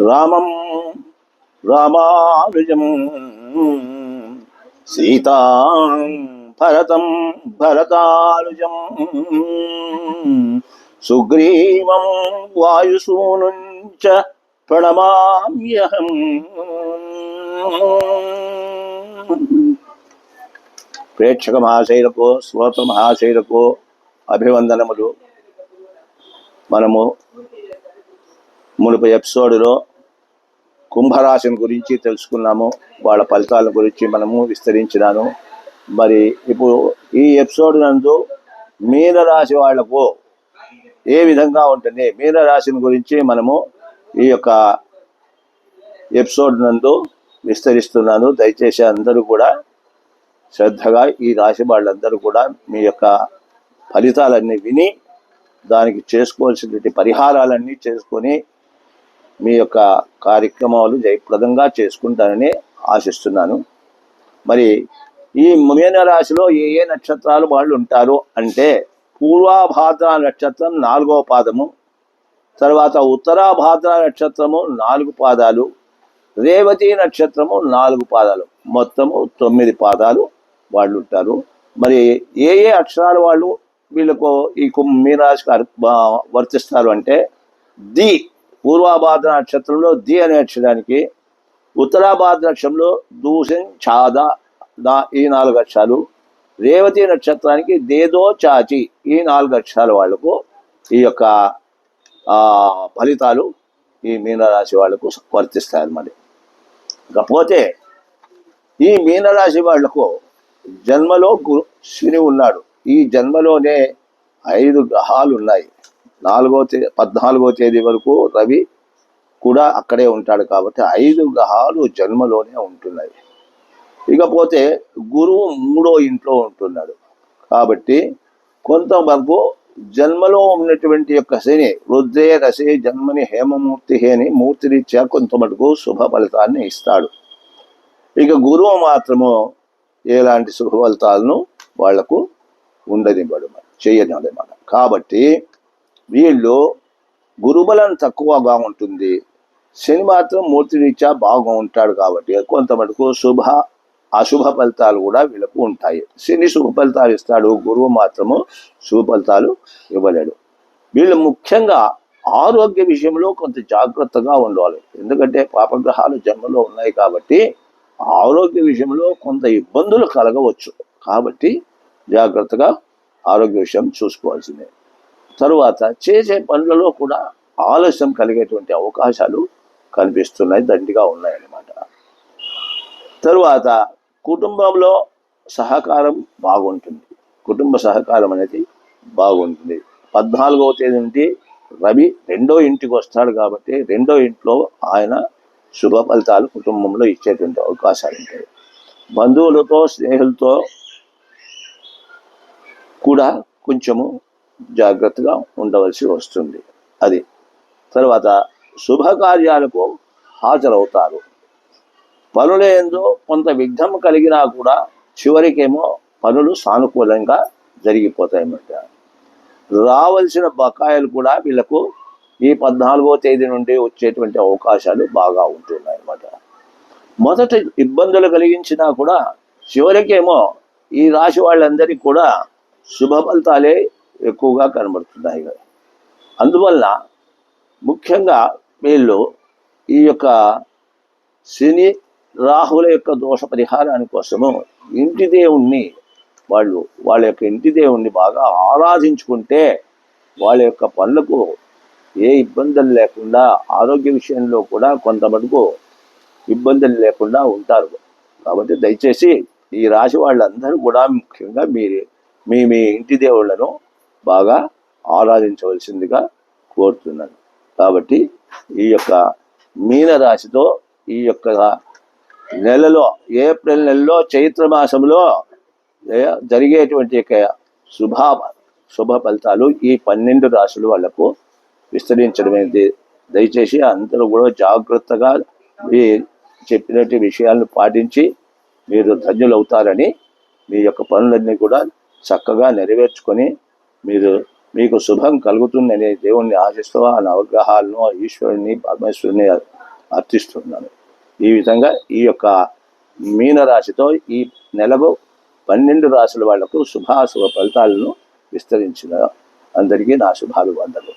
రామం రామానుజం సీతా భరతం భరతానుజం సుగ్రీవం చ ప్రణమామ్యహం. ప్రేక్షక మహాశైలకు శ్రోత మహాశైలకు అభివందనములు. మనము మునుపు ఎపిసోడ్లో కుంభరాశిని గురించి తెలుసుకున్నాము. వాళ్ళ ఫలితాల గురించి మనము విస్తరించినాను. మరి ఇప్పుడు ఈ ఎపిసోడ్ నందు మీనరాశి వాళ్ళకు ఏ విధంగా ఉంటుంది మీనరాశిని గురించి మనము ఈ యొక్క ఎపిసోడ్ నందు విస్తరిస్తున్నాను. దయచేసి అందరూ కూడా శ్రద్ధగా ఈ రాశి వాళ్ళందరూ కూడా మీ యొక్క ఫలితాలన్నీ విని దానికి చేసుకోవాల్సినటువంటి పరిహారాలన్నీ చేసుకొని మీ యొక్క కార్యక్రమాలు జయప్రదంగా చేసుకుంటారని ఆశిస్తున్నాను. మరి ఈ మీన రాశిలో ఏ ఏ నక్షత్రాలు వాళ్ళు ఉంటారు అంటే పూర్వాభాద్ర నక్షత్రం నాలుగవ పాదము తర్వాత ఉత్తరాభాద్ర నక్షత్రము నాలుగు పాదాలు రేవతి నక్షత్రము నాలుగు పాదాలు. మొత్తము తొమ్మిది పాదాలు వాళ్ళు ఉంటారు. మరి ఏ ఏ అక్షరాలు వాళ్ళు వీళ్ళకు ఈ కుం- మీనరాశికి వర్తిస్తారు అంటే ది పూర్వాభాద్ర నక్షత్రంలో ది అనే అక్షరానికి ఉత్తరాభాద్ర నక్షత్రంలో దూసం చాద దా ఈ నాలుగు అక్షరాలు రేవతి నక్షత్రానికి దేదో చాచి ఈ నాలుగు అక్షరాల వాళ్ళకు ఈ యొక్క ఫలితాలు ఈ మీనరాశి వాళ్ళకు వర్తిస్తాయి అన్నమాట ఇకపోతే ఈ మీనరాశి వాళ్ళకు జన్మలో గురు శని ఉన్నాడు. ఈ జన్మలోనే ఐదు గ్రహాలు ఉన్నాయి. నాలుగో తేదీ పద్నాలుగో తేదీ వరకు రవి కూడా అక్కడే ఉంటాడు కాబట్టి ఐదు గ్రహాలు జన్మలోనే ఉంటున్నాయి. ఇకపోతే గురువు మూడో ఇంట్లో ఉంటున్నాడు. కాబట్టి కొంతవరకు జన్మలో ఉన్నటువంటి యొక్క శని రుద్రే రసే జన్మని హేమమూర్తి హేని మూర్తిరీత్యా కొంత మటుకు శుభ ఫలితాన్ని ఇస్తాడు. ఇక గురువు మాత్రము ఎలాంటి శుభ ఫలితాలను వాళ్ళకు ఉండనివ్వడం చేయనివ్వడం కాబట్టి వీళ్ళు గురుబలం తక్కువగా ఉంటుంది. శని మాత్రం మూర్తిరీత్యా బాగా ఉంటాడు కాబట్టి కొంత మటుకు శుభ అశుభ ఫలితాలు కూడా వీళ్ళకు ఉంటాయి. శని శుభ ఫలితాలు ఇస్తాడు గురువు మాత్రము శుభ ఫలితాలు ఇవ్వలేడు. వీళ్ళు ముఖ్యంగా ఆరోగ్య విషయంలో కొంత జాగ్రత్తగా ఉండాలి. ఎందుకంటే పాపగ్రహాలు జన్మలో ఉన్నాయి కాబట్టి ఆరోగ్య విషయంలో కొంత ఇబ్బందులు కలగవచ్చు. కాబట్టి జాగ్రత్తగా ఆరోగ్య విషయం చూసుకోవాల్సిందే. తరువాత చేసే పనులలో కూడా ఆలస్యం కలిగేటువంటి అవకాశాలు కనిపిస్తున్నాయి దండిగా ఉన్నాయన్నమాట. తరువాత కుటుంబంలో సహకారం బాగుంటుంది. కుటుంబ సహకారం అనేది బాగుంటుంది. పద్నాలుగవ తేదీ నుండి రవి రెండో ఇంటికి వస్తాడు కాబట్టి రెండో ఇంట్లో ఆయన శుభ ఫలితాలు కుటుంబంలో ఇచ్చేటువంటి అవకాశాలు ఉంటాయి. బంధువులతో స్నేహితులతో కూడా కొంచెము జాగ్రత్తగా ఉండవలసి వస్తుంది. అది. తర్వాత శుభకార్యాలకు హాజరవుతారు. పనులేందో కొంత విఘ్నం కలిగినా కూడా చివరికేమో పనులు సానుకూలంగా జరిగిపోతాయన్నమాట రావలసిన బకాయిలు కూడా వీళ్ళకు ఈ పద్నాలుగో తేదీ నుండి వచ్చేటువంటి అవకాశాలు బాగా ఉంటున్నాయి అన్నమాట. మొదట ఇబ్బందులు కలిగించినా కూడా చివరికేమో ఈ రాశి వాళ్ళందరికీ కూడా శుభ ఫలితాలే ఎక్కువగా కనబడుతున్నాయి అందువల్ల ముఖ్యంగా వీళ్ళు ఈ యొక్క శని రాహుల యొక్క దోష పరిహారాని కోసము ఇంటి దేవుణ్ణి వాళ్ళు వాళ్ళ యొక్క ఇంటి దేవుణ్ణి బాగా ఆరాధించుకుంటే వాళ్ళ యొక్క పనులకు ఏ ఇబ్బందులు లేకుండా ఆరోగ్య విషయంలో కూడా కొంతమందికు ఇబ్బందులు లేకుండా ఉంటారు. కాబట్టి దయచేసి ఈ రాశి వాళ్ళందరూ కూడా ముఖ్యంగా మీరు మీ మీ ఇంటి దేవుళ్ళను బాగా ఆరాధించవలసిందిగా కోరుతున్నాను. కాబట్టి ఈ యొక్క మీన రాశితో ఈ యొక్క నెలలో ఏప్రిల్ నెలలో చైత్ర మాసంలో జరిగేటువంటి యొక్క శుభ శుభ ఫలితాలు ఈ పన్నెండు రాశులు వాళ్ళకు విస్తరించడమైనది దయచేసి అందరూ కూడా జాగ్రత్తగా మీ చెప్పినట్టు విషయాలను పాటించి మీరు ధన్యులవుతారని మీ యొక్క పనులన్నీ కూడా చక్కగా నెరవేర్చుకొని మీరు మీకు శుభం కలుగుతుందని దేవుణ్ణి ఆశిస్తూ ఆ నవగ్రహాలను ఆ ఈశ్వరుని పరమేశ్వరుని అర్థిస్తున్నాను. ఈ విధంగా ఈ యొక్క మీనరాశితో ఈ నెలకు పన్నెండు రాశుల వాళ్ళకు శుభాశుభ ఫలితాలను విస్తరించిన అందరికీ నా శుభాభివందనలు.